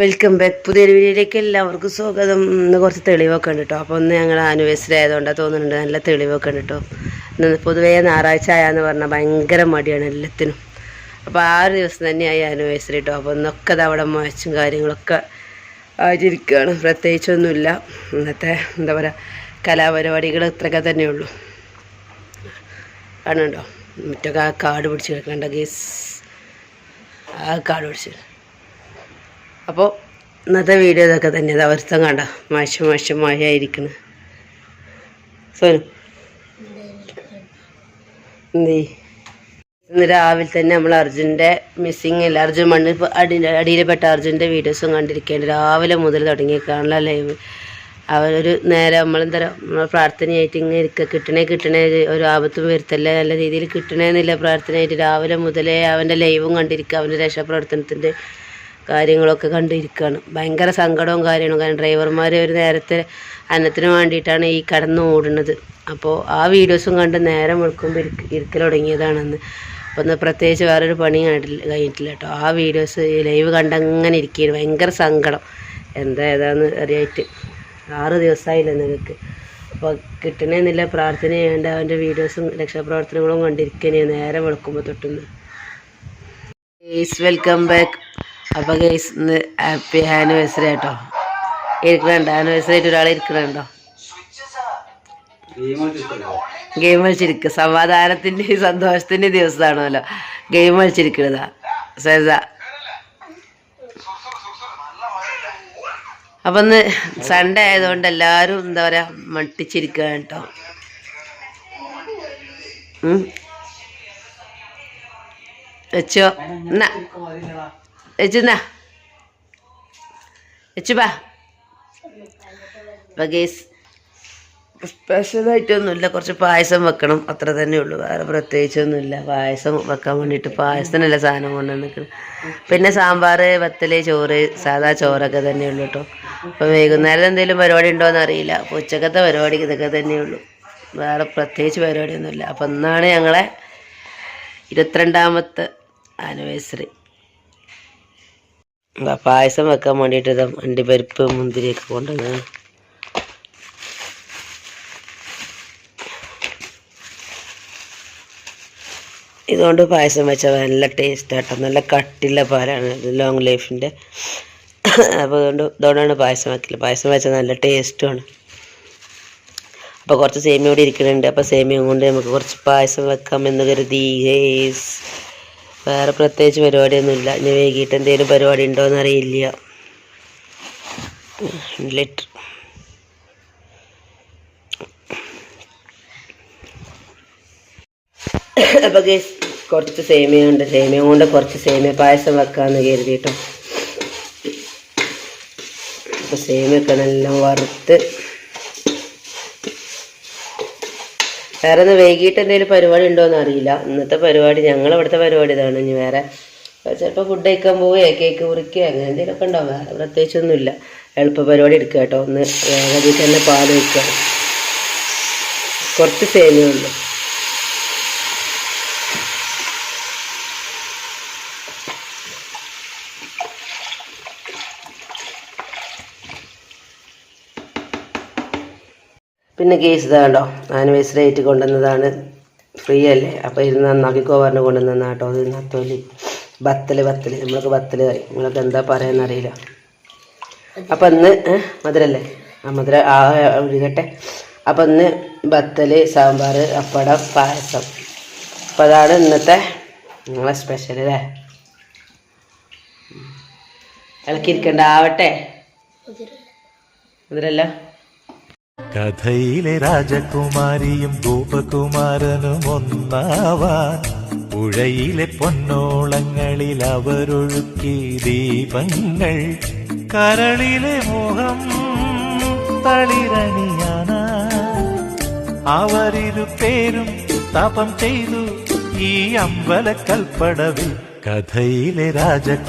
Welcome back പുതിയൊരു വീഡിയോയിലേക്ക് എല്ലാവർക്കും സ്വാഗതം. ഇന്ന് കുറച്ച് തെളിവൊക്കെ ഉണ്ട് കേട്ടോ. അപ്പോൾ ഒന്ന് ഞങ്ങൾ ആനിവേഴ്സറി ആയതുകൊണ്ടാണ് തോന്നുന്നുണ്ട് നല്ല തെളിവൊക്കെ ഉണ്ട് കേട്ടോ. ഇന്ന് പൊതുവേ ഞായറാഴ്ച ആയാന്ന് പറഞ്ഞാൽ ഭയങ്കര മടിയാണ് എല്ലാത്തിനും. അപ്പോൾ ആ ഒരു ദിവസം തന്നെയായി ആനിവേഴ്സറി കേട്ടോ അപ്പോൾ ഇന്നൊക്കെ അത് അവിടെ മുഴച്ചും കാര്യങ്ങളൊക്കെ ആചരിക്കുകയാണ് പ്രത്യേകിച്ചൊന്നുമില്ല. ഇന്നത്തെ എന്താ പറയുക കലാപരിപാടികൾ ഇത്രയൊക്കെ തന്നെയുള്ളൂ. കാണുന്നുണ്ടോ? മുറ്റൊക്കെ ആ കാട് പിടിച്ച് കിടക്കണ്ട ഗേസ് ആ കാട് പിടിച്ച് അപ്പോൾ ഇന്നത്തെ വീഡിയോ ഇതൊക്കെ തന്നെ. അത് അവസ്ഥ കണ്ട. മോശം മാഷം മഴയായിരിക്കണ് സോനു. ഇന്ന് രാവിലെ തന്നെ നമ്മൾ അർജുന്റെ മിസ്സിങ് ഇല്ല. അർജുൻ മണ്ണിൽ അടി അടിയിൽപ്പെട്ട അർജുന്റെ വീഡിയോസും കണ്ടിരിക്കുകയാണ് രാവിലെ മുതൽ തുടങ്ങിയേക്കാണല്ലോ ലൈവ് അവരൊരു നേരെ നമ്മളെന്താ നമ്മൾ പ്രാർത്ഥനയായിട്ട് ഇങ്ങനെ ഇരിക്കുക കിട്ടണേ കിട്ടണേ ഒരു ആപത്തും വരുത്തല്ലേ? നല്ല രീതിയിൽ കിട്ടണേന്നില്ല പ്രാർത്ഥനയായിട്ട്. രാവിലെ മുതലേ അവന്റെ ലൈവും കണ്ടിരിക്കുക അവന്റെ രക്ഷാപ്രവർത്തനത്തിന്റെ കാര്യങ്ങളൊക്കെ കണ്ടിരിക്കുകയാണ് ഭയങ്കര സങ്കടവും കാര്യങ്ങളും. കാരണം ഡ്രൈവർമാർ ഒരു നേരത്തെ അന്നത്തിന് വേണ്ടിയിട്ടാണ് ഈ കടന്ന് ഓടുന്നത്. അപ്പോൾ ആ വീഡിയോസും കണ്ട് നേരം വെളുക്കുമ്പോൾ ഇരിക്ക ഇരിക്കൽ തുടങ്ങിയതാണെന്ന്. അപ്പോൾ ഒന്ന് പ്രത്യേകിച്ച് വേറൊരു പണി കണ്ടില്ല കഴിഞ്ഞിട്ടില്ല കേട്ടോ. ആ വീഡിയോസ് ലൈവ് കണ്ടങ്ങനെ ഇരിക്കുകയാണ് ഭയങ്കര സങ്കടം. എന്താ ഏതാന്ന് അറിയായിട്ട്. ആറ് ദിവസമായില്ല നിങ്ങൾക്ക് അപ്പോൾ കിട്ടണമെന്നില്ല പ്രാർത്ഥന ചെയ്യേണ്ട അവന്റെ വീഡിയോസും രക്ഷാപ്രവർത്തനങ്ങളും കണ്ടിരിക്കണേ നേരെ വെളുക്കുമ്പോൾ തൊട്ടുന്ന്. ഈസ് വെൽക്കം ബാക്ക് അപ്പോൾ ഗൈസ് ഇന്ന് ഹാപ്പി ആനിവേഴ്സറി ആട്ടോ. ഇരിക്കണുണ്ടോ? ആനിവേഴ്സറി ആയിട്ട് ഒരാൾ ഇരിക്കണുണ്ടോ? ഗെയിം കളിച്ചിരിക്കുക സമാധാനത്തിന്റെ സന്തോഷത്തിന്റെ ദിവസമാണല്ലോ. ഗെയിം കളിച്ചിരിക്കണതാ. സേസ. അപ്പം ഇന്ന് സൺഡേ ആയതുകൊണ്ട് എല്ലാവരും എന്താ പറയുക മട്ടിച്ചിരിക്കുക കേട്ടോ. വെച്ചോ. എന്നാ വെച്ചെന്നാ വെച്ചു ബാ. അപ്പം സ്പെഷ്യലായിട്ടൊന്നുമില്ല കുറച്ച് പായസം വെക്കണം. അത്ര തന്നെ ഉള്ളൂ. വേറെ പ്രത്യേകിച്ചൊന്നുമില്ല. പായസം വെക്കാൻ വേണ്ടിയിട്ട് പായസത്തിനല്ല സാധനം കൊണ്ടുവന്ന് നിൽക്കണം പിന്നെ സാമ്പാർ വത്തൽ ചോറ് സാധാ ചോറൊക്കെ തന്നെ ഉള്ളൂ കേട്ടോ. അപ്പോൾ വൈകുന്നേരം എന്തെങ്കിലും പരിപാടി ഉണ്ടോ എന്ന് അറിയില്ല. അപ്പോൾ ഉച്ചക്കത്തെ പരിപാടി ഇതൊക്കെ തന്നെ ഉള്ളൂ. വേറെ പ്രത്യേകിച്ച് പരിപാടിയൊന്നുമില്ല. അപ്പം ഇന്നാണ് ഞങ്ങളെ ഇരുപത്തിരണ്ടാമത്തെ ആനിവേഴ്സറി പായസം വെക്കാൻ വേണ്ടിയിട്ട് ഇതാ അണ്ടിപ്പരിപ്പ് മുന്തിരിയൊക്കെ കൊണ്ടുവന്ന്. ഇതുകൊണ്ട് പായസം വെച്ചാൽ നല്ല ടേസ്റ്റ് ആട്ടോ. നല്ല കട്ടിയുള്ള പാലാണ് ലോങ് ലൈഫിന്റെ അപ്പോൾ അതുകൊണ്ട് ഇതുകൊണ്ടാണ് പായസം വെക്കൽ പായസം വെച്ചാൽ നല്ല ടേസ്റ്റുമാണ് അപ്പോൾ കുറച്ച് സേമിയ കൂടി ഇരിക്കുന്നുണ്ട് അപ്പോൾ സേമിയ കൊണ്ട് നമുക്ക് കുറച്ച് പായസം വെക്കാം എന്ന് കരുതി. ഗേസ് വേറെ പ്രത്യേകിച്ച് പരിപാടിയൊന്നുമില്ല. ഇനി വൈകിട്ട് എന്തെങ്കിലും പരിപാടി ഉണ്ടോ എന്ന് അറിയില്ല. ലെറ്റർ അപ്പോൾ ഗേസ് കുറച്ച് സേമിയ ഉണ്ട്. സേമിയ കൊണ്ട് കുറച്ച് സേമിയ പായസം വെക്കാമെന്ന് കരുതിട്ടോ. അപ്പോൾ സേമിയൊക്കെ നല്ല വറുത്ത് വേറെ ഒന്ന് വൈകിട്ട് എന്തെങ്കിലും പരിപാടി ഉണ്ടോ എന്ന് അറിയില്ല. ഇന്നത്തെ പരിപാടി ഞങ്ങൾ ഇവിടുത്തെ പരിപാടി ഇതാണ്. ഇനി വേറെ ചിലപ്പോൾ ഫുഡ് കഴിക്കാൻ പോവുകയോ കേക്ക് മുറിക്കുകയോ അങ്ങനെ എന്തെങ്കിലുമൊക്കെ ഉണ്ടാവും. വേറെ പ്രത്യേകിച്ചൊന്നുമില്ല. എളുപ്പ പരിപാടി എടുക്കുക കേട്ടോ. ഒന്ന് വേഗത്തിൽ തന്നെ പാൽ വയ്ക്കുക. കുറച്ച് സേമിയുള്ളൂ പിന്നെ കേസ് ഇതാ കണ്ടോ. ആനിവേഴ്സറി ആയിട്ട് കൊണ്ടുവന്നതാണ്. ഫ്രീ അല്ലേ? അപ്പോൾ ഇരുന്ന് നന്നാക്കിക്കോ പറഞ്ഞ് കൊണ്ടുവന്ന കേട്ടോ. അത് നത്തോലി. ബത്തൽ ബത്തൽ. നമ്മളൊക്കെ ബത്തൽ കറി നിങ്ങളൊക്കെ എന്താ പറയാന്നറിയില്ല അപ്പം ഇന്ന് മധുരല്ലേ? ആ മധുര ആ ഒഴുകട്ടെ. അപ്പം ഇന്ന് ബത്തൽ സാമ്പാർ അപ്പടം പായസം. അപ്പം അതാണ് ഇന്നത്തെ നിങ്ങളെ സ്പെഷ്യൽ അല്ലേ? ഇളക്കിയിരിക്കണ്ട ആവട്ടെ. മധുരല്ല? കഥയിലെ രാജകുമാരിയും ഗോപകുമാരനും ഒന്നാവാൻ പുഴയിലെ പൊന്നോളങ്ങളിൽ അവരൊഴുക്കി ദീപങ്ങൾ കരളിലെ മോഹം തളിരണിയാന. അവരിരു പേരും തപം ചെയ്തു ഈ അമ്പലക്കൽപ്പടവിൽ കഥയിലെ രാജകുമാരി